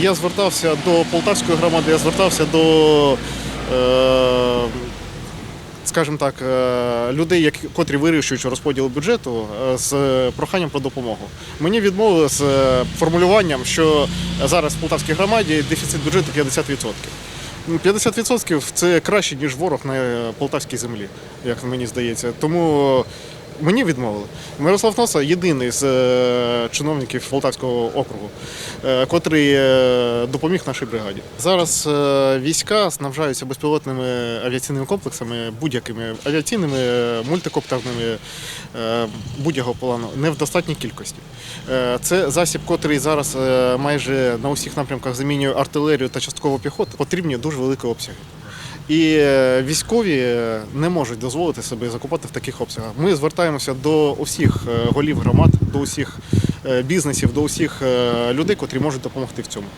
Я звертався до полтавської громади, я звертався до, е, скажімо так, е, людей, котрі вирішують розподіл бюджету е, з проханням про допомогу. Мені відмовили з формулюванням, що зараз в полтавській громаді дефіцит бюджету 50%. Ну, 50% це краще, ніж ворог на полтавській землі, як мені здається. Тому мені відмовили. Мирослав Носа єдиний з е, чиновників Полтавського округу, е, котрий е, допоміг нашій бригаді. Зараз війська снабжаються безпілотними авіаційними комплексами, будь-якими авіаційними, мультикоптерними будь-якого плану, не в достатній кількості. Це засіб, котрий зараз майже на усіх напрямках замінює артилерію та часткову піхоту. Потрібні дуже великі обсяги. І е, військові е, не можуть дозволити собі закупати в таких обсягах. Ми звертаємося до усіх е, голів громад, до усіх бізнесів, до усіх людей, котрі можуть допомогти в цьому.